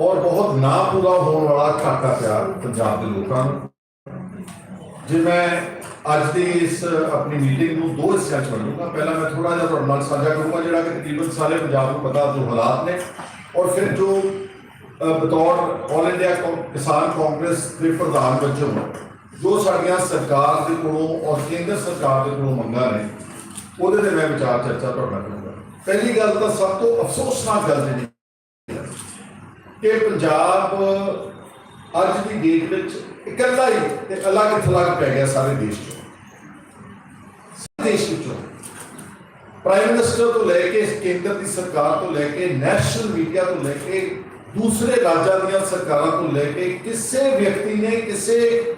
ਔਰ ਬਹੁਤ ਨਾ ਪੂਰਾ ਹੋਣ ਵਾਲਾ ਖਾਤਾ ਪਿਆ ਪੰਜਾਬ ਦੇ ਲੋਕਾਂ ਨੂੰ। ਜੇ ਮੈਂ ਅੱਜ ਦੀ ਇਸ ਆਪਣੀ ਮੀਟਿੰਗ ਨੂੰ ਦੋ ਹਿੱਸਿਆਂ 'ਚ ਵੰਡੂੰਗਾ, ਪਹਿਲਾਂ ਮੈਂ ਥੋੜਾ ਜਿਹਾ ਤੁਹਾਡੇ ਨਾਲ ਸਾਂਝਾ ਕਰੂੰਗਾ ਜਿਹੜਾ ਕਿ ਤਕਰੀਬਨ ਸਾਰੇ ਪੰਜਾਬ ਨੂੰ ਪਤਾ ਜੋ ਹਾਲਾਤ ਨੇ। ਔਰ ਫਿਰ ਜੋ ਬਤੌਰ ਆਲ ਇੰਡੀਆ ਕਿਸਾਨ ਕਾਂਗਰਸ ਦੇ ਪ੍ਰਧਾਨ ਵਜੋਂ ਜੋ ਸਾਡੀਆਂ ਸਰਕਾਰ ਦੇ ਕੋਲੋਂ ਔਰ ਕੇਂਦਰ ਸਰਕਾਰ ਦੇ ਕੋਲੋਂ ਮੰਗਾਂ ਨੇ, ਉਹਦੇ ਤੇ ਮੈਂ ਵਿਚਾਰ ਚਰਚਾ ਤੁਹਾਡੇ ਨਾਲ ਕਰੂੰਗਾ। ਪਹਿਲੀ ਗੱਲ ਤਾਂ ਸਭ ਤੋਂ ਅਫਸੋਸਨਾਕ ਗੱਲ ਜਿਹੜੀ ਕਿ ਪੰਜਾਬ ਅੱਜ ਦੀ ਡੇਟ ਵਿੱਚ ਇਕੱਲਾ ਹੀ ਤੇ ਅਲੱਗ ਥਲੱਗ ਪੈ ਗਿਆ ਸਾਰੇ ਦੇਸ਼ ਚੋਂ। ਸਾਰੇ ਦੇਸ਼ ਵਿੱਚੋਂ। ਪ੍ਰਾਈਮ ਮਿਨਿਸਟਰ ਤੋਂ ਲੈ ਕੇ ਕੇਂਦਰ ਦੀ ਸਰਕਾਰ ਤੋਂ ਲੈ ਕੇ ਨੈਸ਼ਨਲ ਮੀਡੀਆ ਤੋਂ ਲੈ ਕੇ ਦੂਸਰੇ ਰਾਜਾਂ ਦੀਆਂ ਸਰਕਾਰਾਂ ਤੋਂ ਲੈ ਕੇ ਕਿਸੇ ਵਿਅਕਤੀ ਨੇ, ਕਿਸੇ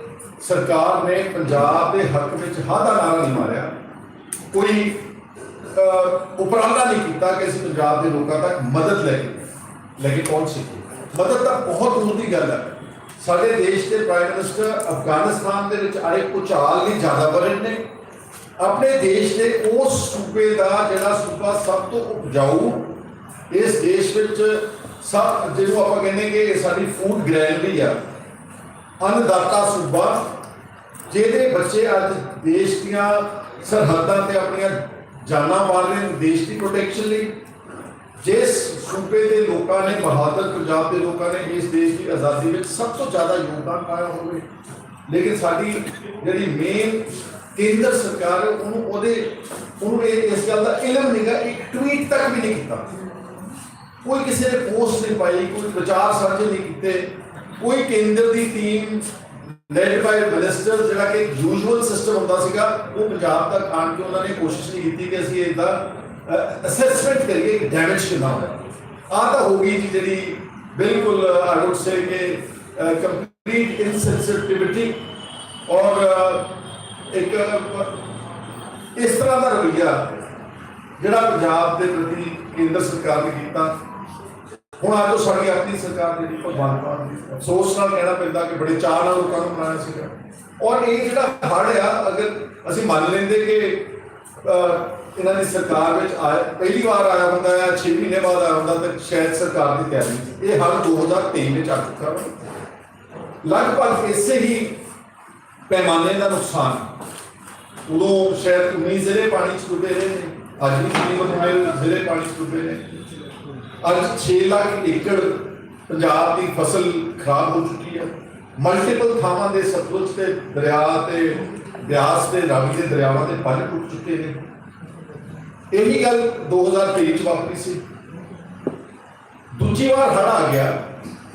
ਸਰਕਾਰ ਨੇ ਪੰਜਾਬ ਦੇ ਹੱਕ ਵਿੱਚ ਹਾਦਾ ਨਾਰਾ ਨਹੀਂ ਮਾਰਿਆ। ਕੋਈ ਉਪਰਾਲਾ ਨਹੀਂ ਕੀਤਾ ਕਿ ਅਸੀਂ ਪੰਜਾਬ ਦੇ ਲੋਕਾਂ ਤੱਕ ਮਦਦ ਲੈ ਕੇ ਲੈ ਕੇ ਪਹੁੰਚ ਸਕੀਏ। ਮਦਦ ਤਾਂ ਬਹੁਤ ਦੂਰ ਦੀ ਗੱਲ ਹੈ ਸਾਡੇ ਦੇਸ਼ ਦੇ ਪ੍ਰਾਈਮ ਮਿਨਿਸਟਰ ਅਫਗਾਨਿਸਤਾਨ ਦੇ ਵਿੱਚ ਆਏ ਭੁਚਾਲ ਦੀ ਜ਼ਿਆਦਾ ਵਰਣ ਨੇ। ਆਪਣੇ ਦੇਸ਼ ਦੇ ਉਸ ਸੂਬੇ ਦਾ ਜਿਹੜਾ ਸੂਬਾ ਸਭ ਤੋਂ ਉਪਜਾਊ, ਇਸ ਦੇਸ਼ ਵਿੱਚ ਸਭ ਜਿਹਨੂੰ ਆਪਾਂ ਕਹਿੰਦੇ ਕਿ ਸਾਡੀ ਫੂਡ ਗ੍ਰੈਨਰੀ ਆ, ਅੰਨਦਾਤਾ ਸੂਬਾ, ਜਿਹਦੇ ਬੱਚੇ ਅੱਜ ਦੇਸ਼ ਦੀਆਂ ਸਰਹੱਦਾਂ ਤੇ ਆਪਣੀਆਂ ਜਾਨਾਂ ਮਾਰ ਰਹੇ ਨੇ, ਦੇਸ਼ ਦੀ ਪ੍ਰੋਟੈਕਸ਼ਨ ਲਈ। ਜਿਸ ਸੂਬੇ ਦੇ ਲੋਕਾਂ ਨੇ ਬਹਾਦਰ ਪੰਜਾਬ ਦੇ ਲੋਕਾਂ ਨੇ ਇਸ ਦੇਸ਼ ਦੀ ਆਜ਼ਾਦੀ ਵਿੱਚ ਸਭ ਤੋਂ ਜ਼ਿਆਦਾ ਯੋਗਦਾਨ ਪਾਇਆ ਹੋਵੇ ਲੇਕਿਨ ਸਾਡੀ ਜਿਹੜੀ ਮੇਨ ਕੇਂਦਰ ਸਰਕਾਰ ਹੈ, ਉਹਨੂੰ ਉਹਦੇ ਉਹਨੂੰ ਇਹ ਇਸ ਗੱਲ ਦਾ ਇਲਮ ਨਹੀਂਗਾ ਇੱਕ ਟਵੀਟ ਤੱਕ ਵੀ ਨਹੀਂ ਕੀਤਾ ਕੋਈ ਕਿਸੇ ਨੇ ਪੋਸਟ ਨਹੀਂ ਪਾਈ ਕੋਈ ਵਿਚਾਰ ਸਾਂਝੇ ਨਹੀਂ ਕੀਤੇ ਕੋਈ ਕੇਂਦਰ ਦੀ ਟੀਮ ਲੈਡ ਬਾਈ ਮਿਨਿਸਟਰ ਜਿਹੜਾ ਕਿ ਯੂਜੂਅਲ ਸਿਸਟਮ ਹੁੰਦਾ ਸੀਗਾ ਉਹ ਪੰਜਾਬ ਤੱਕ ਆਣ ਕੇ ਉਹਨਾਂ ਨੇ ਕੋਸ਼ਿਸ਼ ਨਹੀਂ ਕੀਤੀ ਕਿ ਅਸੀਂ ਇਹਦਾ ਅਸੈਸਮੈਂਟ ਕਰੀਏ ਕਿ ਡੈਮੇਜ ਕਿੰਨਾ ਹੋਇਆ ਆਹ ਤਾਂ ਹੋ ਗਈ ਜੀ ਜਿਹੜੀ ਬਿਲਕੁਲ ਆਈ ਵੁੱਡ ਸੇ ਕਿ ਕੰਪਲੀਟ ਇਨਸੈਂਸਿਟਿਵਿਟੀ ਔਰ ਇੱਕ ਇਸ ਤਰ੍ਹਾਂ ਦਾ ਰਵੱਈਆ ਜਿਹੜਾ ਪੰਜਾਬ ਦੇ ਪ੍ਰਤੀ ਕੇਂਦਰ ਸਰਕਾਰ ਨੇ ਕੀਤਾ। ਹੁਣ ਅੱਜ ਉਹ ਸਾਡੀ ਆਪਣੀ ਸਰਕਾਰ ਜਿਹੜੀ ਭਗਵੰਤ ਮਾਨ ਦੀ, ਅਫਸੋਸ ਨਾਲ ਕਹਿਣਾ ਪੈਂਦਾ ਕਿ ਬੜੇ ਚਾਅ ਨਾਲ ਲੋਕਾਂ ਨੂੰ ਬਣਾਇਆ ਸੀਗਾ। ਔਰ ਇਹ ਜਿਹੜਾ ਹੜ੍ਹ ਆ, ਅਗਰ ਅਸੀਂ ਮੰਨ ਲੈਂਦੇ ਕਿ ਇਹਨਾਂ ਦੀ ਸਰਕਾਰ ਵਿੱਚ ਆਇਆ ਪਹਿਲੀ ਵਾਰ ਆਇਆ ਹੁੰਦਾ ਹੈ 6 ਮਹੀਨੇ ਬਾਅਦ ਆਇਆ ਹੁੰਦਾ ਤਾਂ ਸ਼ਾਇਦ ਸਰਕਾਰ ਦੀ ਤਿਆਰੀ ਸੀ। ਇਹ ਹੜ੍ਹ 2023 ਵਿੱਚ ਆ ਚੁੱਕਾ ਲਗਭਗ ਇਸੇ ਹੀ ਪੈਮਾਨੇ ਦਾ ਨੁਕਸਾਨ। ਉਦੋਂ ਸ਼ਾਇਦ 19 ਜ਼ਿਲ੍ਹੇ ਪਾਣੀ ਚ ਡੁੱਬੇ ਰਹੇ ਨੇ। ਅੱਜ ਵੀ ਤਕਰੀਬਨ ਜ਼ਿਲ੍ਹੇ ਪਾਣੀ ਚ ਡੁੱਬੇ ਨੇ। ਅੱਜ 6 ਲੱਖ ਏਕੜ ਪੰਜਾਬ ਦੀ ਫਸਲ ਖਰਾਬ ਹੋ ਚੁੱਕੀ ਹੈ। ਮਲਟੀਪਲ ਥਾਵਾਂ ਦੇ ਸਤਲੁਜ ਤੇ ਦਰਿਆ ਤੇ ਬਿਆਸ ਤੇ ਰਾਵੀ ਦੇ ਦਰਿਆਵਾਂ ਦੇ ਬੰਨ ਟੁੱਟ ਚੁੱਕੇ ਨੇ। ਇਹੀ ਗੱਲ 2023 ਚ ਵਾਪਰੀ ਸੀ। ਦੂਜੀ ਵਾਰ ਹੜ੍ਹ ਆ ਗਿਆ,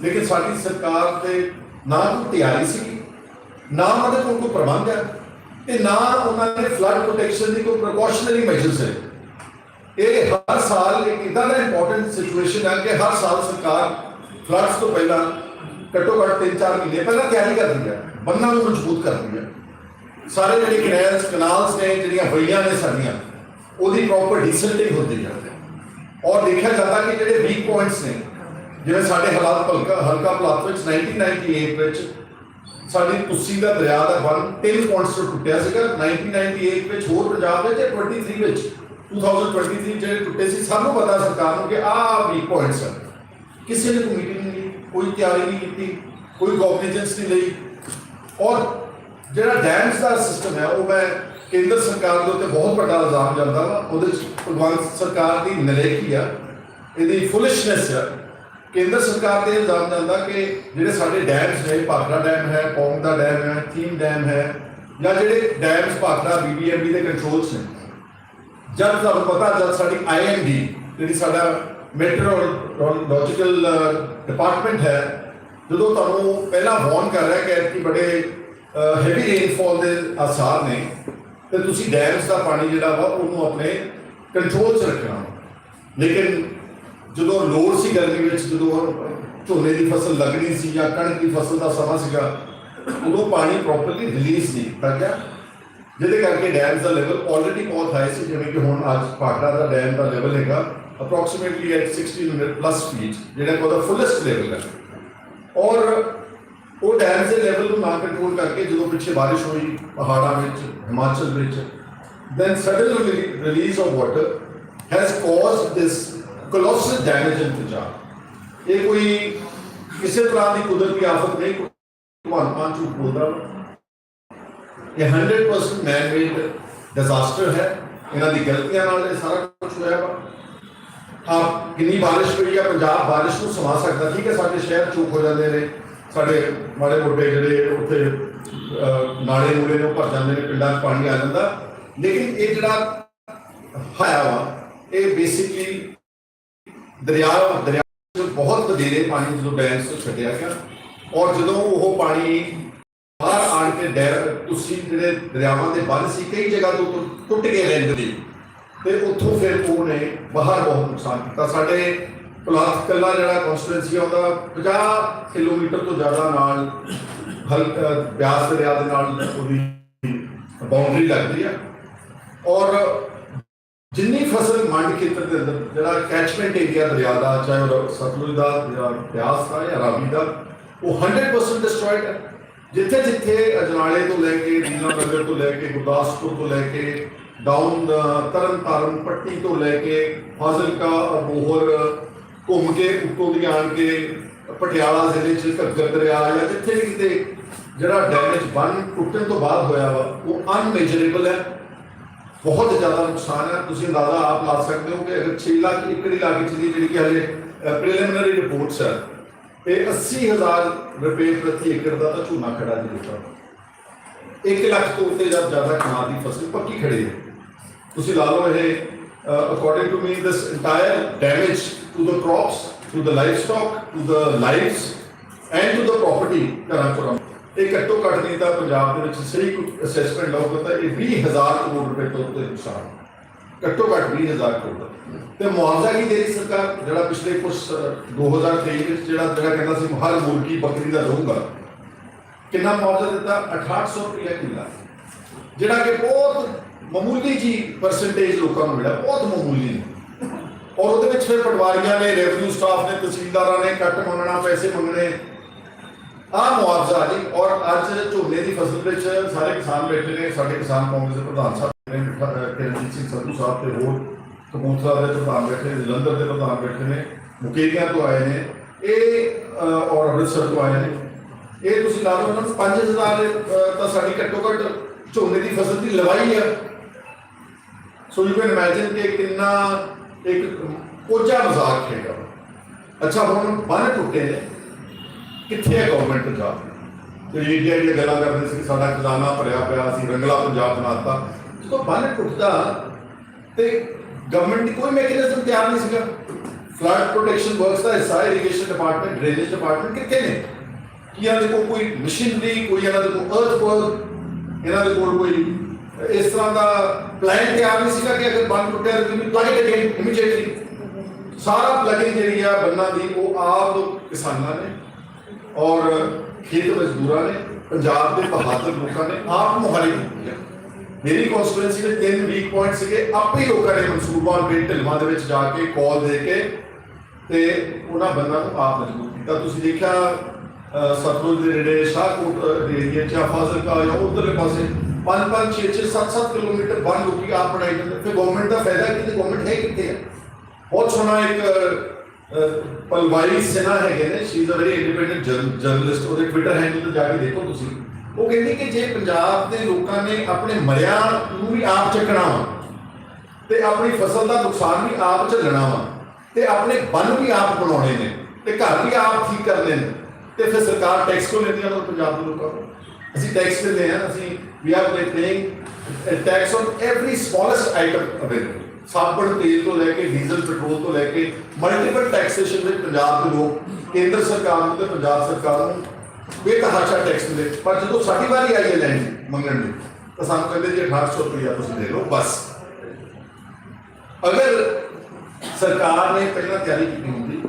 ਲੇਕਿਨ ਸਾਡੀ ਸਰਕਾਰ 'ਤੇ ਨਾ ਕੋਈ ਤਿਆਰੀ ਸੀ ਨਾ ਉਹਨਾਂ ਦੇ ਕੋਲ ਕੋਈ ਪ੍ਰਬੰਧ ਹੈ ਤੇ ਨਾ ਉਹਨਾਂ ਨੇ ਫਲੱਡ ਪ੍ਰੋਟੈਕਸ਼ਨ ਦੀ ਕੋਈ ਪ੍ਰੀਕਾਸ਼ਨਰੀ ਮੈਜਰਸ ਹੈ ਇਹ ਹਰ ਸਾਲ ਇੱਕ ਇਦਾਂ ਦਾ ਇੰਪੋਰਟੈਂਟ ਸਿਚੁਏਸ਼ਨ ਹੈ ਕਿ ਹਰ ਸਾਲ ਸਰਕਾਰ ਫਲੱਡਸ ਤੋਂ ਪਹਿਲਾਂ ਘੱਟੋ ਘੱਟ 3-4 ਮਹੀਨੇ ਪਹਿਲਾਂ ਤਿਆਰੀ ਕਰਦੀ ਹੈ, ਬੰਨਾਂ ਨੂੰ ਮਜ਼ਬੂਤ ਕਰਦੀ ਹੈ। ਸਾਰੇ ਜਿਹੜੇ ਕੈਨਲਸ, ਕਨਾਲਸ ਨੇ, ਜਿਹੜੀਆਂ ਹੋਈਆਂ ਨੇ ਸਾਡੀਆਂ, ਉਹਦੀ ਪ੍ਰੋਪਰ ਡੀਸੈਂਟਿੰਗ ਹੁੰਦੀ ਜਾਂਦੀ ਹੈ। ਔਰ ਦੇਖਿਆ ਜਾਂਦਾ ਕਿ ਜਿਹੜੇ ਵੀਕ ਪੁਆਇੰਟਸ ਨੇ, ਜਿਵੇਂ ਸਾਡੇ ਹਾਲਾਤ ਹਲਕਾ ਹਲਕਾ ਪਲਾਟ ਵਿੱਚ 1998 ਵਿੱਚ ਸਾਡੀ ਤੁਸੀਂ ਦਾ ਦਰਿਆ ਦਾ ਬੰਨ ਤਿੰਨ ਪੁਆਇੰਟਸ ਤੋਂ ਟੁੱਟਿਆ ਸੀਗਾ। 1998 ਵਿੱਚ, ਹੋਰ ਪੰਜਾਬ ਵਿੱਚ 23 ਵਿੱਚ? 2023 ਜਿਹੜੇ ਟੁੱਟੇ ਸੀ, ਸਾਨੂੰ ਪਤਾ ਸਰਕਾਰ ਨੂੰ ਕਿ ਆਹ ਵੀਕ ਪੁਆਇੰਟਸ ਹਨ ਕਿਸੇ ਨੇ ਕੋਈ ਮੀਟਿੰਗ ਨਹੀਂ ਕੋਈ ਤਿਆਰੀ ਨਹੀਂ ਕੀਤੀ, ਕੋਈ ਕੋਗਨੀਜੈਂਸ ਨਹੀਂ ਲਈ। ਔਰ ਜਿਹੜਾ ਡੈਮਸ ਦਾ ਸਿਸਟਮ ਹੈ, ਉਹ ਮੈਂ ਕੇਂਦਰ ਸਰਕਾਰ ਦੇ ਉੱਤੇ ਬਹੁਤ ਵੱਡਾ ਇਲਜ਼ਾਮ ਜਾਂਦਾ ਵਾ। ਉਹਦੇ ਵਿੱਚ ਭਗਵੰਤ ਸਰਕਾਰ ਦੀ ਨਲੇਕੀ ਆ, ਇਹਦੀ ਫੁਲਿਸ਼ਨੈਸ ਆ। ਕੇਂਦਰ ਸਰਕਾਰ ਦੇ ਇਲਜ਼ਾਮ ਜਾਂਦਾ ਕਿ ਜਿਹੜੇ ਸਾਡੇ ਡੈਮਸ ਨੇ, ਭਾਖੜਾ ਡੈਮ ਹੈ, ਪੌਂਗ ਦਾ ਡੈਮ ਹੈ, ਥੀਮ ਡੈਮ ਹੈ, ਜਾਂ ਜਿਹੜੇ ਡੈਮਸ ਭਾਖੜਾ ਬੀਬੀਐਮਬੀ ਦੇ ਕੰਟਰੋਲਸ ਨੇ। ਜਦ ਤੁਹਾਨੂੰ ਪਤਾ, ਜਦ ਸਾਡੀ ਆਈਐਮਡੀ ਜਿਹੜੀ ਸਾਡਾ ਮੈਟਰੋਲੋਜੀਕਲ ਡਿਪਾਰਟਮੈਂਟ ਹੈ, ਜਦੋਂ ਤੁਹਾਨੂੰ ਪਹਿਲਾਂ ਵਾਰਨ ਕਰ ਰਿਹਾ ਕਿ ਕਿ ਬੜੇ ਹੈਵੀ ਰੇਨਫਾਲ ਦੇ ਆਸਾਰ ਨੇ, ਤੇ ਤੁਸੀਂ ਡੈਮਸ ਦਾ ਪਾਣੀ ਜਿਹੜਾ ਵਾ, ਉਹਨੂੰ ਆਪਣੇ ਕੰਟਰੋਲ 'ਚ ਰੱਖਣਾ ਲੇਕਿਨ ਜਦੋਂ ਲੋੜ ਸੀ ਗਰਮੀ ਵਿੱਚ, ਜਦੋਂ ਝੋਨੇ ਦੀ ਫਸਲ ਲੱਗਣੀ ਸੀ ਜਾਂ ਕਣਕ ਦੀ ਫਸਲ ਦਾ ਸਮਾਂ ਸੀਗਾ, ਉਦੋਂ ਪਾਣੀ ਪ੍ਰੋਪਰਲੀ ਰਿਲੀਜ਼ ਨਹੀਂ ਤਾਂ ਗਿਆ। ਜਿਹਦੇ ਕਰਕੇ ਡੈਮਸ ਦਾ ਲੈਵਲ ਆਲਰੇਡੀ ਬਹੁਤ ਹਾਈ ਸੀ, ਜਿਵੇਂ ਕਿ ਹੁਣ ਅੱਜ ਪਾਟਾ ਦਾ ਡੈਮ ਦਾ ਲੈਵਲ ਹੈਗਾ ਅਪਰੋਕਸੀਮੇਟਲੀ ਐਟ 1600 ਪਲੱਸ ਫੀਟ ਜਿਹੜਾ ਉਹਦਾ ਫੁੱਲੈਸਟ ਲੈਵਲ ਹੈ। ਔਰ ਉਹ ਡੈਮਸ ਦੇ ਲੈਵਲ ਨੂੰ ਨਾ ਕੰਟਰੋਲ ਕਰਕੇ ਜਦੋਂ ਪਿੱਛੇ ਬਾਰਿਸ਼ ਹੋਈ ਪਹਾੜਾਂ ਵਿੱਚ ਹਿਮਾਚਲ ਵਿੱਚ then sudden rele- release of water has caused this colossal damage in Punjab. ਇਹ ਕੋਈ ਕਿਸੇ ਤਰ੍ਹਾਂ ਦੀ ਕੁਦਰਤੀ ਆਫਤ ਨਹੀਂ ਭਗਵਾਨ ਮਾਨ ਝੂਠ ਬੋਲਦਾ ਵਾ। ਇਹ 100% ਮੈਨ ਮੇਡ ਡਿਜ਼ਾਸਟਰ ਹੈ ਇਹਨਾਂ ਦੀ ਗਲਤੀਆਂ ਨਾਲ ਇਹ ਸਾਰਾ ਕੁਝ ਹੋਇਆ ਵਾ ਆਪ ਕਿੰਨੀ ਬਾਰਿਸ਼ ਹੋਈ ਆ ਪੰਜਾਬ ਬਾਰਿਸ਼ ਨੂੰ ਸਮਾ ਸਕਦਾ ਠੀਕ ਹੈ ਸਾਡੇ ਸ਼ਹਿਰ ਚੂਕ ਹੋ ਜਾਂਦੇ ਨੇ ਸਾਡੇ ਮਾੜੇ ਮੋਟੇ ਜਿਹੜੇ ਉੱਥੇ ਅਹ, ਨਾਲੇ ਮੂਲੇ ਨੇ ਉਹ ਭਰ ਜਾਂਦੇ ਨੇ ਪਿੰਡਾਂ 'ਚ ਪਾਣੀ ਆ ਜਾਂਦਾ। ਲੇਕਿਨ ਇਹ ਜਿਹੜਾ ਹਾਇਆ ਵਾ ਇਹ ਬੇਸਿਕਲੀ ਦਰਿਆ ਦਰਿਆ ਬਹੁਤ ਵਧੇਰੇ ਪਾਣੀ ਜਦੋਂ ਡੈਮਸ ਤੋਂ ਛੱਡਿਆ ਗਿਆ ਔਰ ਜਦੋਂ ਉਹ ਪਾਣੀ ਬਾਹਰ ਆਣ ਕੇ ਡੈਰ ਤੁਸੀਂ ਜਿਹੜੇ ਦਰਿਆਵਾਂ ਦੇ ਬੰਨ ਸੀ ਕਈ ਜਗ੍ਹਾ ਤੋਂ ਟੁੱਟ- ਟੁੱਟ ਗਏ ਰਹਿੰਦੇ ਦੀ ਤੇ ਉੱਥੋਂ ਫਿਰ ਉਹਨੇ ਬਾਹਰ ਬਹੁਤ ਨੁਕਸਾਨ ਕੀਤਾ। ਸਾਡੇ ਪਲਾਸ ਕੱਲਾ ਜਿਹੜਾ ਕਨਸਟੀਟੂਐਂਸੀ ਉਹਦਾ 50 ਕਿਲੋਮੀਟਰ ਤੋਂ ਜ਼ਿਆਦਾ ਨਾਲ ਹਲ ਬਿਆਸ ਦਰਿਆ ਦੇ ਨਾਲ ਉਹਦੀ ਬਾਉਂਡਰੀ ਲੱਗਦੀ ਆ। ਔਰ ਜਿੰਨੀ ਫਸਲ ਮੰਡ ਖੇਤਰ ਦੇ ਅੰਦਰ ਜਿਹੜਾ ਕੈਚਮੈਂਟ ਏਰੀਆ ਦਰਿਆ ਦਾ, ਚਾਹੇ ਉਹ ਸਤਲੁਜ ਦਾ, ਜਾਂ ਬਿਆਸ ਦਾ, ਜਾਂ ਰਾਵੀ ਦਾ, ਉਹ 100% ਡਿਸਟਰੋਇਡ ਹੈ ਜਿੱਥੇ ਜਿੱਥੇ ਅਜਨਾਲੇ ਤੋਂ ਲੈ ਕੇ ਦੀਨਾਨਗਰ ਤੋਂ ਲੈ ਕੇ, ਗੁਰਦਾਸਪੁਰ ਤੋਂ ਲੈ ਕੇ ਡਾਊਨ ਤਰਨ ਤਾਰਨ ਪੱਟੀ ਤੋਂ ਲੈ ਕੇ, ਫਾਜ਼ਿਲਕਾ, ਅਬੋਹਰ ਘੁੰਮ ਕੇ, ਉੱਤੋਂ ਦੀ ਆਣ ਕੇ, ਪਟਿਆਲਾ ਜ਼ਿਲ੍ਹੇ ਚ ਘੱਗਰ ਦਰਿਆ ਜਾਂ ਜਿੱਥੇ ਵੀ ਕਿਤੇ ਜਿਹੜਾ ਡੈਮੇਜ ਬੰਨ ਟੁੱਟਣ ਤੋਂ ਬਾਅਦ ਹੋਇਆ ਵਾ, ਉਹ ਅਨਮੇਜਰੇਬਲ ਹੈ। ਬਹੁਤ ਜ਼ਿਆਦਾ ਨੁਕਸਾਨ ਹੈ। ਤੁਸੀਂ ਅੰਦਾਜ਼ਾ ਆਪ ਲਾ ਸਕਦੇ ਹੋ ਕਿ ਅਗਰ 6 ਲੱਖ ਏਕੜ ਇਲਾਕੇ ਚ ਦੀ ਜਿਹੜੀ ਕਿ ਹਲੇ ਪ੍ਰੀਲਿਮਿਨਰੀ ਰਿਪੋਰਟਸ ਹੈ, ਇਹ 80000 ਰੁਪਏ ਪ੍ਰਤੀ ਏਕੜ ਦਾ ਤਾਂ ਝੋਨਾ ਖੜਾ ਜੀ ਲੋਕਾਂ ਦਾ 1 ਲੱਖ ਤੋਂ ਉੱਤੇ ਜਦ ਜ਼ਿਆਦਾ ਕਨਾਲ ਦੀ ਫਸਲ ਪੱਕੀ ਖੜੀ ਹੈ। ਤੁਸੀਂ ਲਾ ਲਓ ਇਹ according to me this entire damage to the crops to the livestock to the lives and to the property ਘਰਾਂ ਕੋਲ ਇਹ ਘੱਟੋ ਘੱਟ ਨਹੀਂ ਤਾਂ ਪੰਜਾਬ ਦੇ ਵਿੱਚ ਸਹੀ ਕੋਈ ਅਸੈਸਮੈਂਟ ਲਾਓਗੇ ਤਾਂ ਇਹ 20000 ਕਰੋੜ ਰੁਪਏ ਤੋਂ ਉੱਤੇ ਨੁਕਸਾਨ ਘੱਟੋ ਘੱਟ 20000 ਕਰੋੜ ਦਾ। ਤੇ ਮੁਆਵਜ਼ਾ ਕੀ ਦੇ ਰਹੀ ਸਰਕਾਰ? ਜਿਹੜਾ ਪਿਛਲੇ ਕੁਝ ਅ, 2023 ਵਿੱਚ ਜਿਹੜਾ ਜਿਹੜਾ ਕਹਿੰਦਾ ਸੀ ਹਰ ਮੁਰਗੀ ਬੱਕਰੀ ਦਾ ਦਊਂਗਾ ਕਿੰਨਾ ਮੁਆਵਜ਼ਾ ਦਿੱਤਾ? 6800 ਰੁਪਏ ਕਿੱਲਾ। ਜਿਹੜਾ ਕਿ ਬਹੁਤ ਮਾਮੂਲੀ ਜੀ ਪਰਸੈਂਟੇਜ ਲੋਕਾਂ ਨੂੰ ਮਿਲਿਆ ਬਹੁਤ ਮਾਮੂਲੀ। ਨੇ ਔਰ ਉਹਦੇ ਵਿੱਚ ਫਿਰ ਪਟਵਾਰੀਆਂ ਨੇ ਰੈਵਨਿਊ ਸਟਾਫ ਨੇ ਤਹਿਸੀਲਦਾਰਾਂ ਨੇ ਕੱਟ ਮੰਗਣਾ ਪੈਸੇ ਮੰਗਣੇ। ਆ ਮੁਆਵਜ਼ਾ ਜੀ ਔਰ ਅੱਜ ਝੋਨੇ ਦੀ ਫਸਲ ਵਿੱਚ ਸਾਰੇ ਕਿਸਾਨ ਬੈਠੇ ਨੇ ਸਾਡੇ ਕਿਸਾਨ ਕਾਂਗਰਸ ਦੇ ਪ੍ਰਧਾਨ ਸਾਹਿਬ ਨੇ ਅਹ, ਕਿਰਨਜੀਤ ਸਿੰਘ ਸੰਧੂ ਸਾਹਿਬ ਤੇ ਹੋਰ ਕਪੂਰਥਲਾ ਦੇ ਪ੍ਰਧਾਨ ਬੈਠੇ ਨੇ ਜਲੰਧਰ ਦੇ ਪ੍ਰਧਾਨ ਬੈਠੇ ਨੇ ਮੁਕੇਰੀਆਂ ਤੋਂ ਆਏ ਨੇ। ਇਹ ਔਰ ਅੰਮ੍ਰਿਤਸਰ ਤੋਂ ਆਏ ਨੇ। ਇਹ ਤੁਸੀਂ ਲਾ ਲਓ ਉਹਨਾਂ ਨੂੰ 5000 ਅਹ, ਤਾਂ ਸਾਡੀ ਘੱਟੋ ਘੱਟ ਝੋਨੇ ਦੀ ਫਸਲ ਦੀ ਲਵਾਈ ਆ। ਸੋ ਯੂ ਕੈਨ ਇਮੇਜਿਨ ਕਿ ਕਿੰਨਾ ਇੱਕ ਕੋਝਾ ਮਜ਼ਾਕ ਹੈਗਾ ਅੱਛਾ, ਹੁਣ ਬੰਨ ਟੁੱਟੇ ਨੇ। ਕਿੱਥੇ ਹੈ ਗਵਰਨਮੈਂਟ ਪੰਜਾਬ? ਤੇ ਇੰਡੀਆ ਦੀਆਂ ਗੱਲਾਂ ਕਰਦੇ ਸੀ ਸਾਡਾ ਖਜ਼ਾਨਾ ਭਰਿਆ ਪਿਆ ਸੀ ਰੰਗਲਾ ਪੰਜਾਬ ਬਣਾਤਾ। ਜਦੋਂ ਬੰਨ ਟੁੱਟਦਾ, ਤੇ ਗਵਰਨਮੈਂਟ ਦੀ ਕੋਈ ਮੈਕੈਨਿਜ਼ਮ ਤਿਆਰ ਨਹੀਂ ਸੀਗਾ। ਫਲੱਡ ਪ੍ਰੋਟੈਕਸ਼ਨ ਵਰਕਸ ਦਾ ਹਿੱਸਾ ਇਰੀਗੇਸ਼ਨ ਡਿਪਾਰਟਮੈਂਟ ਡਰੇਨੇਜ ਡਿਪਾਰਟਮੈਂਟ ਕਿੱਥੇ ਨੇ? ਕੀ ਇਹਨਾਂ ਦੇ ਕੋਲ ਕੋਈ ਮਸ਼ੀਨਰੀ ਕੋਈ ਇਹਨਾਂ ਦੇ ਕੋਲ ਅਰਥ ਵਰਕ ਇਹਨਾਂ ਦੇ ਕੋਲ ਕੋਈ ਇਸ ਤਰ੍ਹਾਂ ਦਾ ਪਲਾਨ ਤਿਆਰ ਨਹੀਂ ਸੀਗਾ ਕਿ ਅਗਰ ਬੰਨ ਟੁੱਟਿਆ ਤਾਂ ਵੀ ਪਲੱਗ ਇਟ ਇਮੀਡੀਏਟਲੀ ਸਾਰਾ ਪਲਗਿੰਗ ਜਿਹੜੀ ਆ ਬੰਨਾਂ ਦੀ ਉਹ ਆਪ ਕਿਸਾਨਾਂ ਨੇ ਔਰ ਖੇਤ ਮਜ਼ਦੂਰਾਂ ਨੇ ਪੰਜਾਬ ਦੇ ਬਹਾਦਰ ਲੋਕਾਂ ਨੇ ਆਪ ਮੁਹਾਲੀ ਕੀਤੀ ਹੈ ਮੇਰੀ ਕਨਸਟੀਟੂਐਂਸੀ ਦੇ ਤਿੰਨ ਵੀਕ ਪੁਆਇੰਟ ਸੀਗੇ। ਆਪੇ ਹੀ ਲੋਕਾਂ ਨੇ ਮਨਸੂਰਬਾਨ ਪਿੰਡ ਢਿਲਵਾਂ ਦੇ ਵਿੱਚ ਜਾ ਕੇ ਕਾਲ ਦੇ ਕੇ ਤੇ ਉਹਨਾਂ ਬੰਦਾਂ ਨੂੰ ਆਪ ਮਜ਼ਬੂਤ ਕੀਤਾ। ਤੁਸੀਂ ਦੇਖਿਆ ਅਹ, ਸਤਲੁਜ ਦੇ ਨੇੜੇ ਸ਼ਾਹਕੋਟ ਅਹ, ਦੇ ਏਰੀਆ ਚ ਫਾਜ਼ਿਲਕਾ ਜਾਂ ਉਧਰਲੇ ਪਾਸੇ 5 5 6 6 7 7 ਕਿਲੋਮੀਟਰ ਬੰਨ ਲੋਕੀ ਆਪ ਬਣਾਈ ਜਾਂਦੇ। ਫਿਰ ਗਵਰਨਮੈਂਟ ਦਾ ਫਾਇਦਾ ਕੀ ਤੇ ਗਵਰਨਮੈਂਟ ਹੈ ਕਿੱਥੇ ਹੈ ਬਹੁਤ ਸੋਹਣਾ ਇੱਕ ਪਲਵਾਈ ਸਿਨਾ ਹੈਗੇ ਨੇ she is a very independent journalist, ਉਹਦੇ ਟਵਿੱਟਰ ਹੈਂਡਲ ਤੇ ਜਾ ਕੇ ਦੇਖੋ ਤੁਸੀਂ। ਉਹ ਕਹਿੰਦੀ ਕਿ ਜੇ ਪੰਜਾਬ ਦੇ ਲੋਕਾਂ ਨੇ ਆਪਣੇ ਮਰਿਆਂ ਨੂੰ ਵੀ ਆਪ ਚੱਕਣਾ ਵਾ, ਤੇ ਆਪਣੀ ਫਸਲ ਦਾ ਨੁਕਸਾਨ ਵੀ ਆਪ ਝੱਲਣਾ ਵਾ, ਤੇ ਆਪਣੇ ਬੰਨ ਵੀ ਆਪ ਬਣਾਉਣੇ ਨੇ, ਤੇ ਘਰ ਵੀ ਆਪ ਠੀਕ ਕਰਨੇ ਨੇ, ਤੇ ਫਿਰ ਸਰਕਾਰ ਟੈਕਸ ਕੋ ਲੈਂਦੀ ਆ ਉਹ ਪੰਜਾਬ ਦੇ ਲੋਕਾਂ ਤੋਂ ਅਸੀਂ ਟੈਕਸ ਦਿੰਦੇ ਆ ਅਸੀਂ we are paying tax on every smallest item available ਸਾਬਣ ਤੇਲ ਤੋਂ ਲੈ ਕੇ ਡੀਜ਼ਲ ਪੈਟਰੋਲ ਤੋਂ ਲੈ ਕੇ ਮਲਟੀਪਲ ਟੈਕਸੇਸ਼ਨ ਵਿੱਚ ਪੰਜਾਬ ਦੇ ਲੋਕ ਕੇਂਦਰ ਸਰਕਾਰ ਨੂੰ ਤੇ ਪੰਜਾਬ ਸਰਕਾਰ ਨੂੰ ਬੇਤਹਾਸ਼ਾ ਟੈਕਸ ਮਿਲੇ। ਪਰ ਜਦੋਂ ਸਾਡੀ ਵਾਰੀ ਆਈ ਹੈ ਲੈਣ ਦੀ, ਮੰਗਣ ਦੀ ਤਾਂ ਸਾਨੂੰ ਕਹਿੰਦੇ ਜੀ 1800 ਰੁਪਇਆ ਤੁਸੀਂ ਦੇ ਲਓ ਬਸ। ਅਗਰ ਸਰਕਾਰ ਨੇ ਪਹਿਲਾਂ ਤਿਆਰੀ ਕੀਤੀ ਹੁੰਦੀ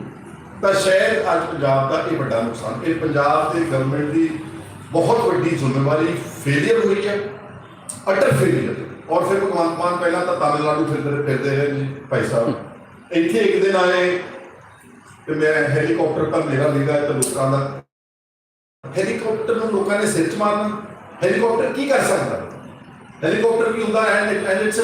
ਤਾਂ ਸ਼ਾਇਦ ਅੱਜ ਪੰਜਾਬ ਦਾ ਇਹ ਵੱਡਾ ਨੁਕਸਾਨ ਇਹ ਪੰਜਾਬ ਦੇ ਗਵਰਨਮੈਂਟ ਦੀ ਬਹੁਤ ਵੱਡੀ ਜ਼ਿੰਮੇਵਾਰੀ ਫੇਲਿਅਰ ਹੋਈ ਹੈ ਅਟਰ ਫੇਲਿਅਰ ਔਰ ਫਿਰ ਭਗਵੰਤ ਮਾਨ ਪਹਿਲਾਂ ਤਾਂ ਤਾਮਿਲਨਾਡੂ ਫਿਰਦੇ ਫਿਰਦੇ ਰਹੇ ਜੀ, ਭਾਈ ਸਾਹਿਬ। ਇੱਥੇ ਇੱਕ ਦਿਨ ਆਏ ਤੇ ਮੈਂ ਹੈਲੀਕਾਪਟਰ ਤਾਂ ਮੇਰਾ ਲੀਦਾ ਹੈ ਤਾਂ ਲੋਕਾਂ ਦਾ। ਹੈਲੀਕਾਪਟਰ ਨੂੰ ਲੋਕਾਂ ਨੇ ਸਿਰ 'ਚ ਮਾਰਨਾ। ਹੈਲੀਕਾਪਟਰ ਕੀ ਕਰ ਸਕਦਾ? ਹੈਲੀਕਾਪਟਰ ਵੀ ਹੁੰਦਾ? ਹੈ and it's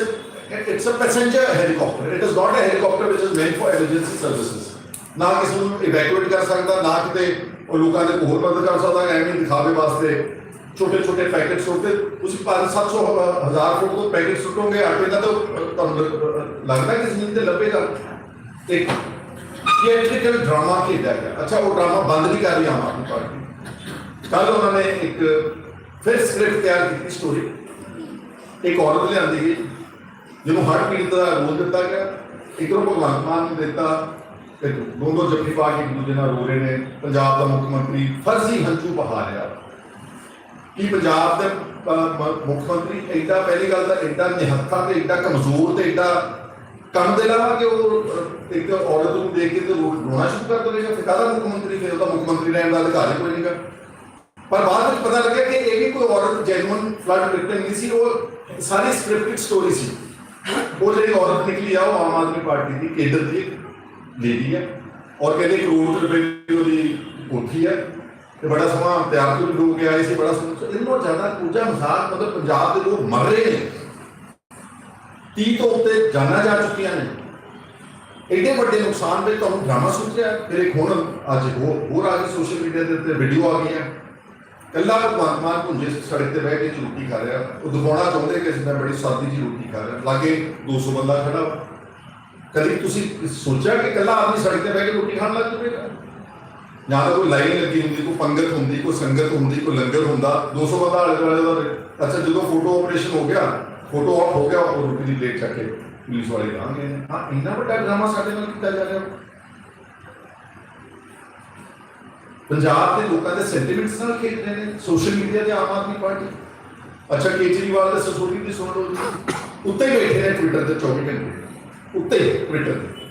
it's a passenger helicopter it is not a helicopter which is made for emergency services ਨਾ ਕਿਸੇ ਨੂੰ ਇਵੈਕੂਏਟ ਕਰ ਸਕਦਾ, ਨਾ ਕਿਤੇ ਉਹ ਲੋਕਾਂ ਦੇ ਹੋਰ ਮਦਦ ਕਰ ਸਕਦਾ ਐਵੇਂ ਦਿਖਾਵੇ ਵਾਸਤੇ ਛੋਟੇ ਛੋਟੇ ਪੈਕੇਟ ਸੁੱਟਦੇ ਤੁਸੀਂ 5-700 ਹਜ਼ਾਰ ਫੁੱਟ ਤੋਂ ਪੈਕੇਟ ਸੁੱਟੋਗੇ ਆਟੇ ਦਾ ਤਾਂ ਤੁਹਾਨੂੰ ਲੱਗ- ਲੱਗਦਾ ਕਿ ਜ਼ਮੀਨ ਤੇ ਲੱਭੇਗਾ ਇੱਕ ਇਹ ਇਲੈਕਟ੍ਰੀਕਲ ਡਰਾਮਾ ਖੇਡਿਆ ਗਿਆ ਅੱਛਾ ਉਹ ਡਰਾਮਾ ਬੰਦ ਨਹੀਂ ਕਰ ਰਹੀ ਆਮ ਆਦਮੀ ਪਾਰਟੀ ਕੱਲ ਉਹਨਾਂ ਨੇ ਇੱਕ ਫਿਰ ਸਕ੍ਰਿਪਟ ਤਿਆਰ ਕੀਤੀ ਸਟੋਰੀ ਇੱਕ ਔਰਤ ਲਿਆਂਦੀ ਗਈ ਜਿਹਨੂੰ ਹਰ ਪੀੜਤ ਦਾ ਰੋਲ ਦਿੱਤਾ ਗਿਆ ਇੱਧਰੋਂ ਭਗਵੰਤ ਮਾਨ ਨੂੰ ਦਿੱਤਾ ਤੇ ਦੋ ਜੱਫੀ ਪਾ ਕੇ ਇੱਕ ਦੂਜੇ ਨਾਲ ਰੋ ਰਹੇ ਨੇ। ਪੰਜਾਬ ਦਾ ਮੁੱਖ ਮੰਤਰੀ ਫਰਜ਼ੀ ਹੰਝੂ ਬਹਾ ਰਿਹਾ। ਕੀ ਪੰਜਾਬ ਦੇ ਮੁੱਖ ਮੰਤਰੀ ਐਡਾ ਪਹਿਲੀ ਗੱਲ ਤਾਂ ਐਡਾ ਨਿਹੱਥਾ ਤੇ ਐਡਾ ਕਮਜ਼ੋਰ ਤੇ ਐਡਾ ਕੰਮ ਦੇ ਲਾਵਾ ਕਿ ਉਹ ਅਹ, ਇੱਕ ਔਰਤ ਨੂੰ ਦੇਖ ਕੇ ਤੇ ਰੋਣਾ ਸ਼ੁਰੂ ਕਰ ਦੇਵੇਗਾ? ਫਿਰ ਕਾਹਦਾ ਮੁੱਖ ਮੰਤਰੀ? ਫਿਰ ਉਹਦਾ ਮੁੱਖ ਮੰਤਰੀ ਰਹਿਣ ਦਾ ਅਧਿਕਾਰ ਹੀ ਕੋਈ ਨਹੀਂਗਾ ਪਰ ਬਾਅਦ ਵਿੱਚ ਪਤਾ ਲੱਗਿਆ ਕਿ ਇਹ ਵੀ ਕੋਈ ਔਰਤ ਜੈਨੂਨ ਫਲੱਡ ਵਿਕਟਮ ਨਹੀਂ ਸੀ। ਉਹ ਸਾਰੀ ਸਕ੍ਰਿਪਟਡ ਸਟੋਰੀ ਸੀ। ਉਹ ਜਿਹੜੀ ਔਰਤ ਨਿਕਲੀ ਆ ਉਹ ਆਮ ਆਦਮੀ ਪਾਰਟੀ ਦੀ ਕੇਡਰ ਦੀ। ਲੇਡੀ ਹੈ ਔਰ ਕਹਿੰਦੇ ਕਰੋੜ ਰੁਪਏ ਦੀ ਉਹਦੀ ਕੋਠੀ ਹੈ ਤੇ ਬੜਾ ਸਮਾਂ ਤਿਆਰ ਤੋਂ ਲੋਕ ਆਏ ਸੀ, ਬੜਾ ਸਮਾਂ ਇਹਨੂੰ ਜ਼ਿਆਦਾ ਪੂਜਾ ਮਜ਼ਾਕ ਮਤਲਬ ਪੰਜਾਬ ਦੇ ਲੋਕ ਮਰ ਰਹੇ ਨੇ। 30 ਤੋਂ ਉੱਤੇ ਜਾਨਾਂ ਜਾ ਚੁੱਕੀਆਂ ਨੇ। ਐਡੇ ਵੱਡੇ ਨੁਕਸਾਨ ਵਿੱਚ ਤੁਹਾਨੂੰ ਡਰਾਮਾ ਸੁਝਿਆ ਫਿਰ ਹੁਣ ਅੱਜ ਹੋਰ ਹੋਰ ਆ ਕੇ ਸੋਸ਼ਲ ਮੀਡੀਆ ਦੇ ਉੱਤੇ ਵੀਡੀਓ ਆ ਗਈਆਂ। ਕੱਲਾ ਭਗਵੰਤ ਮਾਨ ਪੁੰਜੇ ਸੜਕ ਤੇ ਬਹਿ ਕੇ ਰੋਟੀ ਖਾ ਰਿਹਾ, ਉਹ ਦਿਖਾਉਣਾ ਚਾਹੁੰਦੇ ਕਿ ਅਸੀਂ ਬੜੀ ਸਾਦੀ ਜੀ ਰੋਟੀ ਖਾ ਰਿਹਾ ਲਾਗੇ 200 ਬੰਦਾ ਖੜਾ। ਵਾ। ਕਦੀ ਤੁਸੀਂ ਸੋਚਿਆ ਕਿ ਇਕੱਲਾ ਆਦਮੀ ਸੜਕ ਤੇ ਬਹਿ ਕੇ ਰੋਟੀ ਖਾਣ ਲੱਗ ਜਾਵੇਗਾ ਜਾਂ ਤਾਂ ਕੋਈ ਲਾਈਨ ਲੱਗੀ ਹੁੰਦੀ, ਕੋਈ ਪੰਗਤ ਹੁੰਦੀ, ਕੋਈ ਸੰਗਤ ਹੁੰਦੀ, ਕੋਈ ਲੰਗਰ ਹੁੰਦਾ 200 ਬੰਦਾ ਆਲੇ ਦੁਆਲੇ ਦਾ ਅੱਛਾ, ਜਦੋਂ ਫੋਟੋ ਆਪਰੇਸ਼ਨ ਹੋ ਗਿਆ, ਫੋਟੋ ਆਫ ਹੋ ਗਿਆ, ਉਹ ਰੋਟੀ ਦੀ ਪਲੇਟ ਚੱਕ ਕੇ ਪੁਲਿਸ ਵਾਲੇ ਲਾਂਗੇ। ਹਾਂ, ਇੰਨਾ ਵੱਡਾ ਡਰਾਮਾ ਸਾਡੇ ਨਾਲ ਕੀਤਾ ਜਾ ਰਿਹਾ। ਪੰਜਾਬ ਦੇ ਲੋਕਾਂ ਦੇ ਸੈਂਟੀਮੈਂਟਸ ਨਾਲ ਖੇਡ ਰਹੇ ਨੇ ਸੋਸ਼ਲ ਮੀਡੀਆ ਤੇ ਆਮ ਆਦਮੀ ਪਾਰਟੀ। ਅੱਛਾ, ਕੇਜਰੀਵਾਲ ਦੇ ਸਸੋਰੀ ਦੀ ਸੁਣ ਲਓ ਉੱਤੇ ਹੀ ਬੈਠੇ ਨੇ ਟਵਿੱਟਰ ਤੇ 24 ਘੰਟੇ। ਉੱਤੇ ਟਵਿੱਟਰ ਤੇ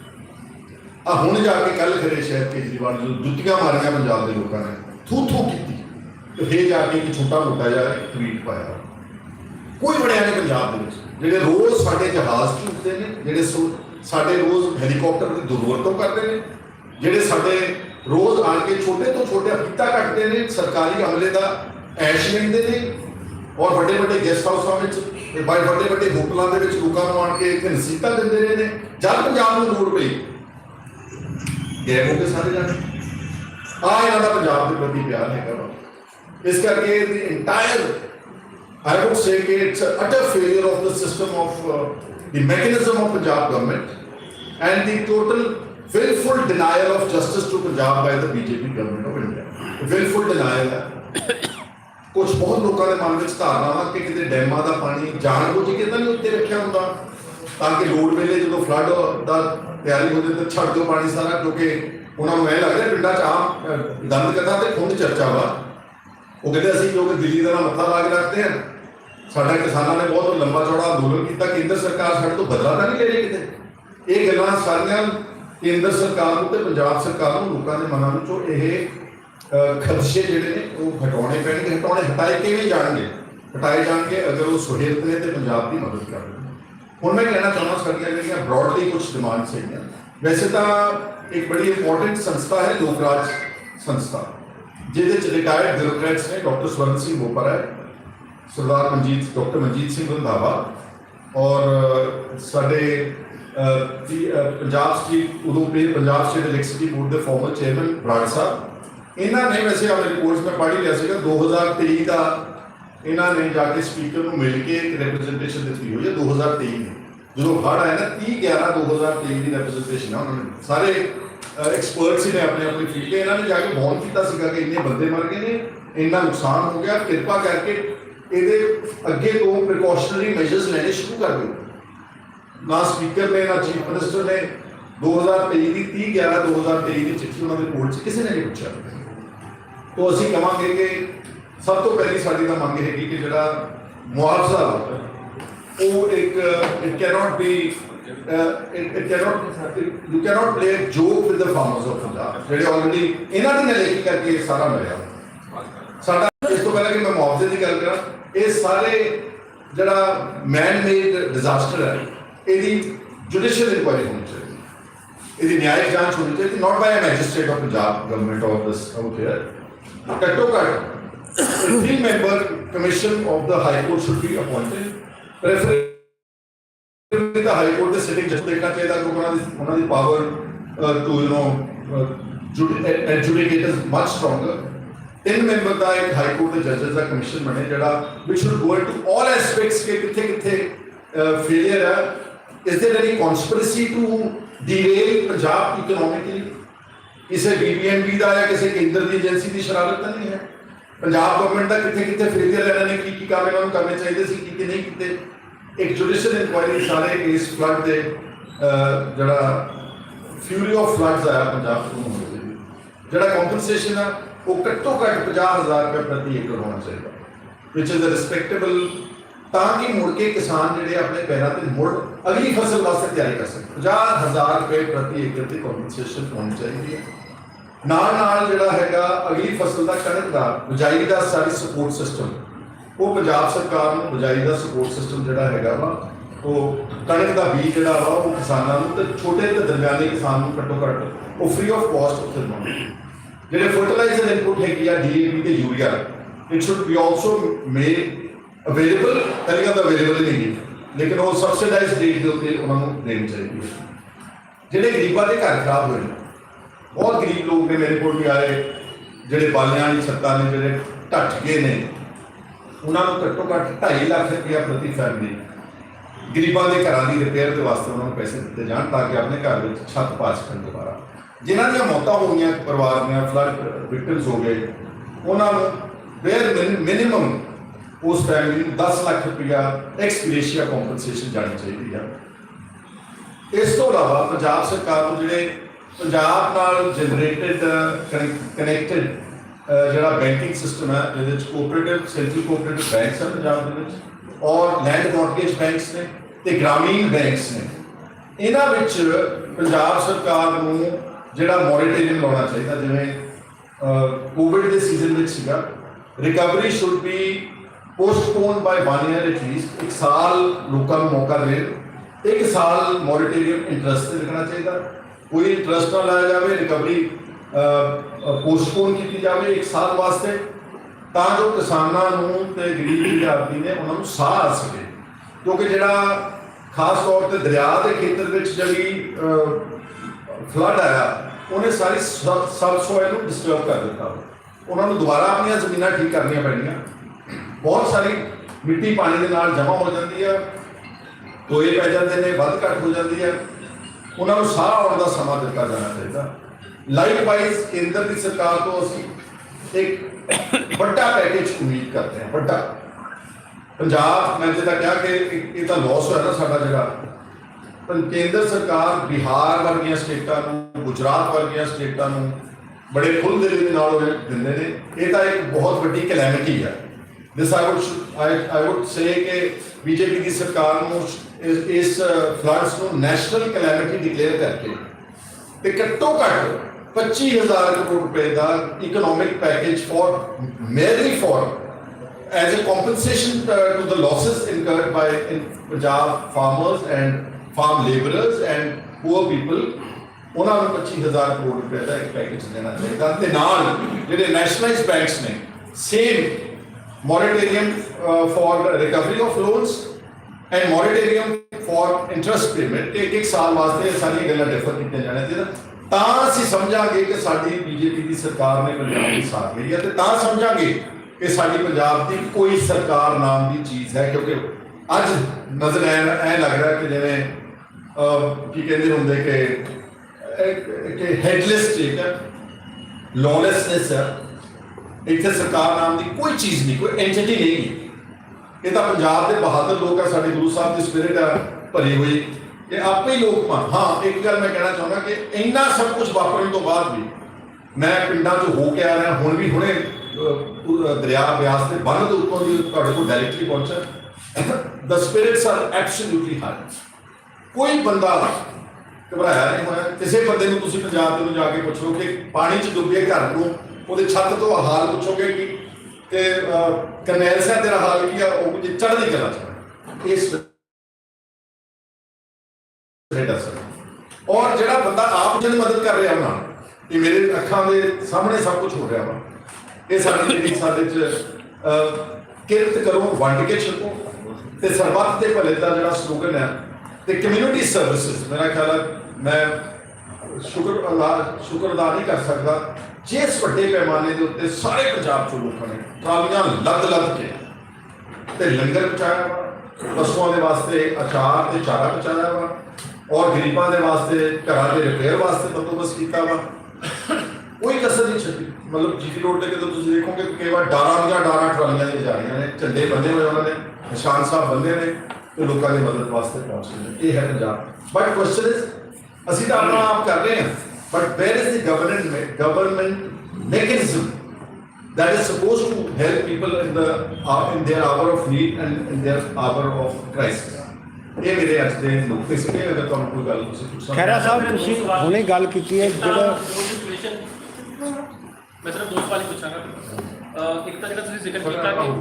ਆ ਹੁਣ ਜਾ ਕੇ ਕੱਲ ਖਰੇ ਸ਼ਹਿਰ ਕੇਜਰੀਵਾਲ ਨੂੰ ਜੁੱਤੀਆਂ ਮਾਰੀਆਂ ਪੰਜਾਬ ਦੇ ਲੋਕਾਂ ਨੇ। ਥੂ ਥੂ ਕੀਤੀ। ਤੇ ਫੇਰ ਜਾ ਕੇ ਇੱਕ ਛੋਟਾ ਮੋਟਾ ਜਿਹਾ ਟਵੀਟ ਪਾਇਆ। ਕੋਈ ਬਣਿਆ ਨਹੀਂ ਪੰਜਾਬ ਦੇ ਵਿੱਚ। ਜਿਹੜੇ ਰੋਜ਼ ਸਾਡੇ ਜਹਾਜ਼ ਝੂਟਦੇ ਨੇ, ਜਿਹੜੇ ਸੋ- ਸਾਡੇ ਰੋਜ਼ ਹੈਲੀਕਾਪਟਰ ਦੀ ਦੁਰਵਰਤੋਂ ਕਰਦੇ ਨੇ, ਜਿਹੜੇ ਸਾਡੇ ਰੋਜ਼ ਆਣ ਕੇ ਛੋਟੇ ਤੋਂ ਛੋਟੇ ਅਫੀਤਾ ਕੱਟਦੇ ਨੇ, ਸਰਕਾਰੀ ਅਮਲੇ ਦਾ ਐਸ਼ ਲੈਂਦੇ ਨੇ, ਔਰ ਵੱਡੇ ਵੱਡੇ ਗੈਸਟ ਹਾਊਸਾਂ ਵਿੱਚ ਤੇ ਬਾਈ ਵੱਡੇ ਵੱਡੇ ਹੋਟਲਾਂ ਦੇ ਵਿੱਚ ਲੋਕਾਂ ਨੂੰ ਆਣ ਕੇ ਇੱਥੇ ਨਸੀਹਤਾਂ ਦਿੰਦੇ ਰਹੇ ਨੇ ਜਦ ਪੰਜਾਬ ਨੂੰ ਲੋੜ ਪਈ ਗਏ ਹੋ ਕੇ ਸਾਰੇ ਜਾਣੇ ਆ ਇਹਨਾਂ ਦਾ ਪੰਜਾਬ ਦੇ ਪ੍ਰਤੀ ਪਿਆਰ ਹੈਗਾ ਵਾ ਇਸ ਕਰਕੇ the entire I would say ਕਿ it's utter failure of the system of the mechanism of Punjab government and the total willful denial of justice to Punjab by the BJP government of India. Willful denial. ਕੁਝ ਬਹੁਤ ਲੋਕਾਂ ਦੇ ਮਨ ਵਿੱਚ ਧਾਰਨਾ ਵਾ ਕਿ ਕਿਤੇ ਡੈਮਾਂ ਦਾ ਪਾਣੀ ਜਾਣਬੁੱਝ ਕੇ ਤਾਂ ਨਹੀਂ ਉੱਤੇ ਰੱਖਿਆ ਹੁੰਦਾ, ਤਾਂ ਕਿ ਲੋੜ ਵੇਲੇ ਜਦੋਂ ਫਲੱਡ ਦਾ ਤਿਆਰੀ ਹੁੰਦੀ ਤਾਂ ਛੱਡ ਦਿਓ ਪਾਣੀ ਸਾਰਾ, ਕਿਉਂਕਿ ਉਹਨਾਂ ਨੂੰ ਇਹ ਲੱਗਦਾ ਪਿੰਡਾਂ 'ਚ ਆਮ ਦੰਦ ਕਥਾ ਤੇ ਖੁੰਦ ਚਰਚਾ ਵਾ। ਉਹ ਕਹਿੰਦੇ ਅਸੀਂ ਜੋ ਕਿ ਦਿੱਲੀ ਦਾ ਮੱਥਾ ਲਾ ਕੇ ਰੱਖਦੇ ਆ ਸਾਡਾ ਕਿਸਾਨਾਂ ਨੇ ਬਹੁਤ ਲੰਬਾ ਚੌੜਾ ਅੰਦੋਲਨ ਕੀਤਾ, ਕੇਂਦਰ ਸਰਕਾਰ ਸਾਡੇ ਤੋਂ ਬਦਲਾ ਤਾਂ ਨਹੀਂ ਲੈ ਰਹੀ ਕਿਤੇ। ਇਹ ਗੱਲਾਂ ਸਾਰੀਆਂ ਕੇਂਦਰ ਸਰਕਾਰ ਨੂੰ ਤੇ ਪੰਜਾਬ ਸਰਕਾਰ ਨੂੰ ਲੋਕਾਂ ਦੇ ਮਨਾਂ ਵਿੱਚੋਂ ਇਹ ਖਦਸ਼ੇ ਜਿਹੜੇ ਨੇ, ਉਹ ਹਟਾਉਣੇ ਪੈਣਗੇ, ਹਟਾਉਣੇ, ਹਟਾਏ ਕਿਵੇਂ ਜਾਣਗੇ? ਹਟਾਏ ਜਾਣਗੇ ਅਗਰ ਉਹ ਸੁਹਿਰਦ ਨੇ ਤੇ ਪੰਜਾਬ ਦੀ ਮਦਦ ਕਰਨ ਹੁਣ ਮੈਂ ਕਹਿਣਾ ਚਾਹੁੰਦਾ ਸਾਡੀਆਂ ਜਿਹੜੀਆਂ ਬ੍ਰੌਡਲੀ ਕੁਝ ਡਿਮਾਂਡਸ ਹੈਗੀਆਂ, ਵੈਸੇ ਤਾਂ ਇੱਕ ਬੜੀ ਇੰਪੋਰਟੈਂਟ ਸੰਸਥਾ ਹੈ ਲੋਕਰਾਜ ਸੰਸਥਾ, ਜਿਹਦੇ ਚ ਰਿਟਾਇਰਡ ਬਿਊਰੋਕਰੇਟਸ ਨੇ ਡਾਕਟਰ ਸਵਰਨ ਸਿੰਘ ਬੋਪਰ ਹੈ, ਸਰਦਾਰ ਮਨਜੀਤ ਡਾਕਟਰ ਮਨਜੀਤ ਸਿੰਘ ਰੰਧਾਵਾ, ਔਰ ਸਾਡੇ ਪੰਜਾਬ ਸਟੇਟ, ਉਦੋਂ ਪੰਜਾਬ ਸਟੇਟ ਇਲੈਕਟ੍ਰਿਸਿਟੀ ਬੋਰਡ ਦੇ ਫਾਰਮਰ ਚੇਅਰਮੈਨ ਬਰਾੜ ਸਾਹਿਬ ਇਹਨਾਂ ਨੇ ਵੈਸੇ ਆਪਣੇ ਰਿਪੋਰਟਸ ਮੈਂ ਪੜ੍ਹ ਹੀ ਲਿਆ ਸੀਗਾ 2023 ਦਾ ਇਹਨਾਂ ਨੇ ਜਾ ਕੇ ਸਪੀਕਰ ਨੂੰ ਮਿਲ ਕੇ ਇੱਕ ਰਿਪਰੈਜ਼ੈਂਟੇਸ਼ਨ ਦਿੱਤੀ ਹੋਈ ਹੈ 2023 ਦੀ। ਜਦੋਂ ਹੜ੍ਹ ਆਇਆ ਨਾ 30 11 2023 ਦੀ ਰਿਪਰੈਜ਼ੈਂਟੇਸ਼ਨ ਆ ਉਹਨਾਂ ਨੇ। ਸਾਰੇ ਐਕਸਪਰਟਸ ਨੇ ਆਪਣੇ ਆਪਣੇ ਫੀਲਡ ਤੇ। ਇਹਨਾਂ ਨੇ ਜਾ ਕੇ ਬੌਨ ਕੀਤਾ ਸੀਗਾ ਕਿ ਇੰਨੇ ਬੰਦੇ ਮਰ ਗਏ ਨੇ, ਇੰਨਾ ਨੁਕਸਾਨ ਹੋ ਗਿਆ। ਕਿਰਪਾ ਕਰਕੇ ਇਹਦੇ ਅੱਗੇ ਤੋਂ ਪ੍ਰੀਕਾਸ਼ਨਰੀ ਮੈਜਰਸ ਲੈਣੇ ਸ਼ੁਰੂ ਕਰ ਦਿਓ। ਨਾ ਸਪੀਕਰ ਨੇ, ਨਾ ਚੀਫ ਮਿਨਿਸਟਰ ਨੇ। 2023 ਦੀ 30 11 2023 ਦੀ ਚਿੱਠੀ ਉਹਨਾਂ ਦੇ ਕੋਲ 'ਚ ਕਿਸੇ ਨੇ ਨਹੀਂ ਪੁੱਛਿਆ। ਤੋਂ ਅਸੀਂ ਕਹਾਂਗੇ ਕਿ ਸਭ ਤੋਂ ਪਹਿਲੀ ਸਾਡੀ ਤਾਂ ਮੰਗ ਹੈਗੀ ਕਿ ਜਿਹੜਾ ਮੁਆਵਜ਼ਾ ਉਹ ਇੱਕ it cannot be it cannot you cannot play joke with the farmers of Punjab ਜਿਹੜੇ ਆਲਰੇਡੀ ਇਹਨਾਂ ਦੀ ਨਲੇਕੀ ਕਰਕੇ ਇਹ ਸਾਰਾ ਮਿਲਿਆ। ਸਾਡਾ, ਇਸ ਤੋਂ ਪਹਿਲਾਂ ਕਿ ਮੈਂ ਮੁਆਵਜ਼ੇ ਦੀ ਗੱਲ ਕਰਾਂ, ਇਹ ਸਾਰੇ ਜਿਹੜਾ ਮੈਨ ਮੇਡ ਡਿਜ਼ਾਸਟਰ ਹੈ, ਇਹਦੀ ਜੁਡੀਸ਼ੀਅਲ ਇਨਕੁਆਇਰੀ ਹੋਣੀ ਚਾਹੀਦੀ। ਇਹਦੀ ਨਿਆਇਕ ਜਾਂਚ ਹੋਣੀ ਚਾਹੀਦੀ not by a magistrate of Punjab government of this out here ਘੱਟੋ ਘੱਟ three member commission of the high court should be appointed preferably the high court ਦੇ sitting judge ਦੇਖਣਾ ਚਾਹੀਦਾ ਕਿ ਉਹਨਾਂ ਦੀ ਉਹਨਾਂ ਦੀ power to you know adjudicators much stronger. ਤਿੰਨ ਮੈਂਬਰ ਦਾ ਇੱਕ ਹਾਈ ਕੋਰਟ ਦੇ ਜੱਜਸ ਦਾ ਕਮਿਸ਼ਨ ਬਣੇ ਜਿਹੜਾ which should go into all aspects ਕਿ ਕਿੱਥੇ ਕਿੱਥੇ ਫੇਲਿਅਰ ਹੈ is there any conspiracy to derail Punjab economically ਕਿਸੇ ਬੀਬੀਐਨਬੀ ਦਾ ਜਾਂ ਕਿਸੇ ਕੇਂਦਰ ਦੀ ਏਜੰਸੀ ਦੀ ਸ਼ਰਾਰਤ ਤਾਂ ਨਹੀਂ ਹੈ। ਪੰਜਾਬ ਗਵਰਨਮੈਂਟ ਦਾ ਕਿੱਥੇ ਕਿੱਥੇ ਫੇਲਿਅਰ ਇਹਨਾਂ ਨੇ ਕੀ ਕੀ ਕੰਮ ਇਹਨਾਂ ਨੂੰ ਕਰਨੇ ਚਾਹੀਦੇ ਸੀ, ਕੀ ਕੀ ਨਹੀਂ ਕੀਤੇ। ਇੱਕ ਜੁਡੀਸ਼ੀਅਲ ਇਨਕੁਆਇਰੀ ਸਾਰੇ ਇਸ ਫਲੱਡ ਦੇ ਜਿਹੜਾ ਫਿਊਰੀ ਆਫ ਫਲੱਡਸ ਆਇਆ ਪੰਜਾਬ ਤੋਂ ਹੋਣੀ ਜਿਹੜਾ ਕੰਪਨਸੇਸ਼ਨ ਆ, ਉਹ ਘੱਟੋ ਘੱਟ 50000 ਰੁਪਏ ਪ੍ਰਤੀ ਏਕੜ ਹੋਣਾ ਚਾਹੀਦਾ। which is a respectable, ਤਾਂ ਕਿ ਮੁੜ ਕੇ ਕਿਸਾਨ ਜਿਹੜੇ ਆਪਣੇ ਪੈਰਾਂ ਤੇ ਮੁੜ ਅਗਲੀ ਫਸਲ ਵਾਸਤੇ ਤਿਆਰੀ ਕਰ ਸਕਣ। 50000 ਰੁਪਏ ਪ੍ਰਤੀ ਏਕੜ ਦੀ ਕੰਪਨਸੇਸ਼ਨ ਹੋਣੀ ਚਾਹੀਦੀ ਹੈ। ਨਾਲ ਨਾਲ ਜਿਹੜਾ ਹੈਗਾ ਅਗਲੀ ਫਸਲ ਦਾ ਕਣਕ ਦਾ ਬਿਜਾਈ ਦਾ ਸਾਰੀ ਸਪੋਰਟ ਸਿਸਟਮ ਉਹ ਪੰਜਾਬ ਸਰਕਾਰ ਨੂੰ ਬਿਜਾਈ ਦਾ ਸਪੋਰਟ ਸਿਸਟਮ ਜਿਹੜਾ ਹੈਗਾ ਵਾ, ਉਹ ਕਣਕ ਦਾ ਬੀਜ ਜਿਹੜਾ ਵਾ, ਉਹ ਕਿਸਾਨਾਂ ਨੂੰ ਤੇ ਛੋਟੇ ਤੇ ਦਰਮਿਆਨੇ ਕਿਸਾਨ ਨੂੰ ਘੱਟੋ ਘੱਟ ਉਹ ਫ੍ਰੀ ਆਫ ਕਾਸਟ ਉੱਥੇ ਦਿਵਾਉਣ। ਜਿਹੜੇ ਫਰਟੀਲਾਈਜ਼ਰ ਇਨਪੁਟ ਹੈਗੀ ਆ ਡੀਏਪੀ ਤੇ urea it should be also made available ਪਹਿਲਾਂ ਤਾਂ ਅਵੇਲੇਬਲ ਨਹੀਂ ਲੇਕਿਨ ਉਹ ਸਬਸਿਡਾਈਜ਼ਡ ਰੇਟ ਦੇ ਉੱਤੇ ਉਹਨਾਂ ਨੂੰ ਦੇਣੀ ਚਾਹੀਦੀ ਹੈ। ਜਿਹੜੇ ਗਰੀਬਾਂ ਦੇ ਘਰ ਖਰਾਬ ਹੋਏ ਨੇ ਬਹੁਤ ਗਰੀਬ ਲੋਕ ਨੇ ਮੇਰੇ ਕੋਲ ਵੀ ਆਏ, ਜਿਹੜੇ ਬਾਲਿਆਂ ਵਾਲੀ ਛੱਤਾਂ ਨੇ, ਜਿਹੜੇ ਢੱਟ ਗਏ ਨੇ। ਉਹਨਾਂ ਨੂੰ ਘੱਟੋ ਘੱਟ 2.5 ਲੱਖ ਰੁਪਇਆ ਪ੍ਰਤੀ ਫੈਮਿਲੀ ਗਰੀਬਾਂ ਦੇ ਘਰਾਂ ਦੀ ਰਿਪੇਅਰ ਦੇ ਵਾਸਤੇ ਉਹਨਾਂ ਨੂੰ ਪੈਸੇ ਦਿੱਤੇ ਜਾਣ ਤਾਂ ਕਿ ਆਪਣੇ ਘਰ ਵਿੱਚ ਛੱਤ ਪਾ ਸਕਣ ਦੁਬਾਰਾ ਜਿਨ੍ਹਾਂ ਦੀਆਂ ਮੌਤਾਂ ਹੋ ਗਈਆਂ ਪਰਿਵਾਰ ਦੀਆਂ ਫਲੱਡ ਵਿਕਟਮਸ ਹੋ ਗਏ, ਉਹਨਾਂ ਨੂੰ ਬੇਰ ਮਿਨੀਮਮ ਉਸ ਫੈਮਿਲੀ ਨੂੰ 10 ਲੱਖ ਰੁਪਇਆ ਐਕਸਪੀਰੇਸ਼ੀਆ ਕੰਪਨਸੇਸ਼ਨ ਜਾਣੀ ਚਾਹੀਦੀ ਆ। ਇਸ ਤੋਂ ਇਲਾਵਾ ਪੰਜਾਬ ਸਰਕਾਰ ਨੂੰ ਜਿਹੜੇ ਪੰਜਾਬ ਨਾਲ ਜਨਰੇਟਡ ਕਨੈਕਟਡ ਜਿਹੜਾ ਬੈਂਕਿੰਗ ਸਿਸਟਮ ਹੈ, ਜਿਹਦੇ ਵਿੱਚ ਕੋਆਪਰੇਟਿਵ ਸੈਂਟਰਲ ਕੋਆਪਰੇਟਿਵ ਬੈਂਕਸ ਹਨ ਪੰਜਾਬ ਦੇ ਵਿੱਚ, ਔਰ ਲੈਂਡ ਮਾਰਗੇਜ ਬੈਂਕਸ ਨੇ ਤੇ ਗ੍ਰਾਮੀਣ ਬੈਂਕਸ ਨੇ। ਇਹਨਾਂ ਵਿੱਚ ਪੰਜਾਬ ਸਰਕਾਰ ਨੂੰ ਜਿਹੜਾ ਮੋਰੇਟੋਰੀਅਮ ਲਾਉਣਾ ਚਾਹੀਦਾ, ਜਿਵੇਂ ਕੋਵਿਡ ਦੇ ਸੀਜ਼ਨ ਵਿੱਚ ਸੀਗਾ recovery should be postpone by one year at least ਇੱਕ ਸਾਲ ਲੋਕਾਂ ਨੂੰ ਮੌਕਾ ਦੇ ਇੱਕ ਸਾਲ ਮੋਰੇਟੋਰੀਅਮ ਇੰਟਰਸਟ ਤੇ ਰੱਖਣਾ ਚਾਹੀਦਾ। ਕੋਈ ਇੰਟਰਸਟ ਨਾ ਲਾਇਆ ਜਾਵੇ ਰਿਕਵਰੀ ਪੋਸਟਪੋਨ ਕੀਤੀ ਜਾਵੇ ਇੱਕ ਸਾਲ ਵਾਸਤੇ ਤਾਂ ਜੋ ਕਿਸਾਨਾਂ ਨੂੰ ਤੇ ਗਰੀਬ ਵਿਦਿਆਰਥੀ ਨੇ ਉਹਨਾਂ ਨੂੰ ਸਾਹ ਆ ਸਕੇ ਕਿਉਂਕਿ ਜਿਹੜਾ ਖਾਸ ਤੌਰ ਤੇ ਦਰਿਆ ਦੇ ਖੇਤਰ ਵਿੱਚ ਜਿਹੜੀ ਫਲੱਡ ਆਇਆ ਉਹਨੇ ਸਾਰੀ ਸਬ ਸੋਇਲ ਨੂੰ ਡਿਸਟਰਬ ਕਰ ਦਿੱਤਾ ਉਹਨਾਂ ਨੂੰ ਦੁਬਾਰਾ ਆਪਣੀਆਂ ਜ਼ਮੀਨਾਂ ਠੀਕ ਕਰਨੀਆਂ ਪੈਣੀਆਂ ਬਹੁਤ ਸਾਰੀ ਮਿੱਟੀ ਪਾਣੀ ਦੇ ਨਾਲ ਜਮ੍ਹਾਂ ਹੋ ਜਾਂਦੀ ਹੈ ਟੋਏ ਪੈ ਜਾਂਦੇ ਨੇ ਵੱਧ ਘੱਟ ਹੋ ਜਾਂਦੀ ਹੈ ਉਹਨਾਂ ਨੂੰ ਸਾਹ ਆਉਣ ਦਾ ਸਮਾਂ ਦਿੱਤਾ ਜਾਣਾ ਚਾਹੀਦਾ। ਲਾਈਕ ਵਾਈਜ਼ ਕੇਂਦਰ ਦੀ ਸਰਕਾਰ ਤੋਂ ਅਸੀਂ ਇੱਕ ਵੱਡਾ ਪੈਕੇਜ ਉਮੀਦ ਕਰਦੇ ਹਾਂ, ਵੱਡਾ। ਪੰਜਾਬ, ਮੈਂ ਜਿੱਦਾਂ ਕਿਹਾ ਕਿ ਇਹ- ਤਾਂ ਲਾਸ ਹੋਇਆ ਨਾ ਸਾਡਾ ਜਿਹੜਾ। ਪਰ ਕੇਂਦਰ ਸਰਕਾਰ ਬਿਹਾਰ ਵਰਗੀਆਂ ਸਟੇਟਾਂ ਨੂੰ, ਗੁਜਰਾਤ ਵਰਗੀਆਂ ਸਟੇਟਾਂ ਨੂੰ ਬੜੇ ਖੁੱਲ੍ਹ ਦਿਲ ਦੇ ਨਾਲ ਉਹ ਦਿੰਦੇ ਨੇ। ਇਹ ਤਾਂ ਇੱਕ ਬਹੁਤ ਵੱਡੀ ਕਲੈਮਿਟੀ ਹੈ ਦਿਸ ਆਈ ਵੁੱਡ ਆਈ ਵੁੱਡ ਸੇ ਕਿ ਬੀਜੇਪੀ ਦੀ ਸਰਕਾਰ ਨੂੰ ਇਸ- ਇਸ ਫਲੱਡਸ ਨੂੰ ਨੈਸ਼ਨਲ ਕੈਲੈਮਿਟੀ ਡਿਕਲੇਅਰ ਕਰਕੇ ਤੇ ਘੱਟੋ ਘੱਟ 25000 ਕਰੋੜ ਰੁਪਏ ਦਾ ਇਕਨੋਮਿਕ ਪੈਕੇਜ ਫॉर ਮੇਰੀ for as a compensation uh, to the losses incurred by in Punjab farmers and farm laborers and poor ਉਹਨਾਂ ਨੂੰ 25000 ਕਰੋੜ ਰੁਪਏ ਦਾ ਇੱਕ ਪੈਕੇਜ ਦੇਣਾ ਚਾਹੀਦਾ ਤੇ ਨਾਲ ਜਿਹੜੇ ਨੈਸ਼ਨਲਾਈਜ਼ਡ ਬੈਂਕਸ ਨੇ same moratorium for recovery of loans and moratorium for interest payment ਇੱਕ ਇੱਕ ਸਾਲ ਵਾਸਤੇ ਸਾਰੀਆਂ ਗੱਲਾਂ ਡਿਫਰ ਕੀਤੀਆਂ ਜਾਣੀਆਂ ਚਾਹੀਦਾ ਤਾਂ ਅਸੀਂ ਸਮਝਾਂਗੇ ਕਿ ਸਾਡੀ ਬੀਜੇਪੀ ਦੀ ਸਰਕਾਰ ਨੇ ਪੰਜਾਬ ਦੀ ਸਾਥ ਲਈ ਹੈ ਤੇ ਤਾਂ ਸਮਝਾਂਗੇ ਕਿ ਸਾਡੀ ਪੰਜਾਬ ਦੀ ਕੋਈ ਸਰਕਾਰ ਨਾਮ ਦੀ ਚੀਜ਼ ਹੈ ਕਿਉਂਕਿ ਅੱਜ ਨਜ਼ਰ ਐ ਐ ਲੱਗ ਰਿਹਾ ਕਿ ਜਿਵੇਂ ਕੀ ਕਹਿੰਦੇ ਹੁੰਦੇ ਕਿ ਕਿ ਹੈਡਲੈਸ ਸਟੇਟ ਹੈ ਲੌਲੈਸਨੈਸ ਹੈ ਇੱਥੇ ਸਰਕਾਰ ਨਾਮ ਦੀ ਕੋਈ ਚੀਜ਼ ਨਹੀਂ, ਕੋਈ ਐਂਟੀਟੀ ਨਹੀਂ ਹੈ ਇਹ ਤਾਂ ਪੰਜਾਬ ਦੇ ਬਹਾਦਰ ਲੋਕ ਆ, ਸਾਡੇ ਗੁਰੂ ਸਾਹਿਬ ਦੀ ਸਪਿਰਿਟ ਆ, ਭਰੀ ਹੋਈ। ਇਹ ਆਪੇ ਹੀ ਲੋਕ ਮਨ ਹਾਂ, ਇੱਕ ਗੱਲ ਮੈਂ ਕਹਿਣਾ ਚਾਹੁੰਦਾ ਕਿ ਇੰਨਾ ਸਭ ਕੁਝ ਵਾਪਰਨ ਤੋਂ ਬਾਅਦ ਵੀ ਮੈਂ ਪਿੰਡਾਂ 'ਚ ਹੋ ਕੇ ਆ ਰਿਹਾ, ਹੁਣ ਵੀ ਹੁਣੇ ਦਰਿਆ ਬਿਆਸ ਦੇ ਬੰਨ ਦੇ ਉੱਤੋਂ ਦੀ ਤੁਹਾਡੇ ਕੋਲ ਡਾਇਰੈਕਟਲੀ ਪਹੁੰਚਿਆ the spirits are absolutely high ਕੋਈ ਬੰਦਾ ਘਬਰਾਇਆ ਨਹੀਂ ਹੋਇਆ ਕਿਸੇ ਬੰਦੇ ਨੂੰ ਤੁਸੀਂ ਪੰਜਾਬ ਦੇ ਨੂੰ ਜਾ ਕੇ ਪੁੱਛੋ ਕਿ ਪਾਣੀ 'ਚ ਡੁੱਬੇ ਘਰ ਨੂੰ ਉਹਦੇ ਛੱਤ ਤੋਂ ਹਾਲ ਪੁੱਛੋਗੇ ਕਿ ਕਿ ਕਰਨੈਲ ਸਾਹਿਬ ਤੇਰਾ ਹਾਲ ਕੀ ਆ? ਉਹ ਕੁਝ ਚੜ੍ਹਦੀ ਕਲਾ ਚ ਇਸ ਔਰ ਜਿਹੜਾ ਬੰਦਾ ਆਪ ਜਿਹਦੀ ਮਦਦ ਕਰ ਰਿਹਾ ਉਹਨਾਂ ਇਹ ਮੇਰੇ ਅੱਖਾਂ ਦੇ ਸਾਹਮਣੇ ਸਭ ਕੁਝ ਹੋ ਰਿਹਾ ਵਾ। ਇਹ ਸਾਡੀ ਜਿਹੜੀ ਸਾਡੇ ਚ ਕਿਰਤ ਕਰੋ, ਵੰਡ ਕੇ ਛਕੋ। ਤੇ ਸਰਬੱਤ ਦੇ ਭਲੇ ਦਾ ਜਿਹੜਾ ਸਲੋਗਨ ਹੈ, ਤੇ ਕਮਿਊਨਿਟੀ ਸਰਵਿਸਿਜ਼ ਮੇਰਾ ਖਿਆਲ ਹੈ, ਮੈਂ ਸ਼ੁਕਰ ਅਦਾ ਸ਼ੁਕਰ ਅਦਾ ਨਹੀਂ ਕਰ ਸਕਦਾ। ਜਿਸ ਵੱਡੇ ਪੈਮਾਨੇ ਦੇ ਉੱਤੇ ਸਾਰੇ ਪੰਜਾਬ ਚੋਂ ਲੋਕਾਂ ਨੇ ਟਰਾਲੀਆਂ ਲੱਦ ਲੱਦ ਕੇ ਤੇ ਲੰਗਰ ਪਹੁੰਚਾਇਆ ਵਾ, ਪਸ਼ੂਆਂ ਦੇ ਵਾਸਤੇ ਅਚਾਰ ਤੇ ਚਾਰਾ ਪਹੁੰਚਾਇਆ ਵਾ ਔਰ ਗਰੀਬਾਂ ਦੇ ਵਾਸਤੇ ਘਰਾਂ ਦੇ ਰਿਪੇਅਰ ਵਾਸਤੇ ਬੰਦੋਬਸਤ ਕੀਤਾ ਵਾ। ਕੋਈ ਕਸਰ ਨਹੀਂ ਛੱਡੀ। ਮਤਲਬ ਜੀਟੀ ਰੋਡ ਤੇ ਕਿਤੇ ਤੁਸੀਂ ਦੇਖੋਗੇ ਕਿ ਕਈ ਵਾਰ ਡਾਰਾਂ ਦੀਆਂ ਡਾਰਾਂ ਟਰਾਲੀਆਂ ਦੀਆਂ ਜਾ ਰਹੀਆਂ ਨੇ, ਝੰਡੇ ਬੰਦੇ ਹੋਏ ਉਹਨਾਂ ਨੇ ਨਿਸ਼ਾਨ ਸਾਹਿਬ ਬੰਨੇ ਨੇ ਤੇ ਲੋਕਾਂ ਦੀ ਮਦਦ ਵਾਸਤੇ ਪਹੁੰਚਦੇ ਨੇ। ਇਹ ਹੈ ਪੰਜਾਬ। ਬਟ ਕੁਐਸਚਨ ਇਜ਼ ਅਸੀਂ ਤਾਂ ਆਪਣਾ ਆਪ ਕਰ ਰਹੇ ਹਾਂ। But where is the government government mechanism that is supposed to help people in the uh, in their hour of need and in their hour of crisis? ਇਹ ਮੇਰੇ ਅੱਜ ਦੇ ਨੁਕਤੇ ਸੀ ਕਿ ਅਗਰ ਤੁਹਾਨੂੰ ਕੋਈ ਗੱਲ ਤੁਸੀਂ ਪੁੱਛਣਾ ਖਹਿਰਾ ਸਾਹਿਬ ਤੁਸੀਂ ਹੁਣੇ ਗੱਲ ਕੀਤੀ ਹੈ ਜਿਹੜਾ ਮੈਂ ਸਿਰਫ ਦੋ ਸਵਾਲ ਹੀ ਪੁੱਛਾਂਗਾ ਅਹ ਇੱਕ ਤਾਂ ਜਿਹੜਾ ਤੁਸੀਂ ਜ਼ਿਕਰ ਕੀਤਾ ਕਿ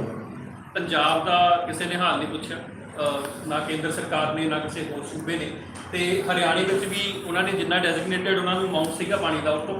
ਪੰਜਾਬ ਦਾ ਕਿਸੇ ਨੇ ਹਾਲ ਨਹੀਂ ਪੁੱਛਿਆ ਅਹ ਨਾ ਕੇਂਦਰ ਸਰਕਾਰ ਨੇ, ਨਾ ਕਿਸੇ ਹੋਰ ਸੂਬੇ ਨੇ। ਤੇ ਹਰਿਆਣੇ ਵਿੱਚ ਵੀ ਉਹਨਾਂ ਨੇ ਜਿੰਨਾ ਡੈਜ਼ਿਗਨੇਟਡ ਉਹਨਾਂ ਨੂੰ ਅਮਾਉਂਟ ਸੀਗਾ ਪਾਣੀ ਦਾ ਉਸ ਤੋਂ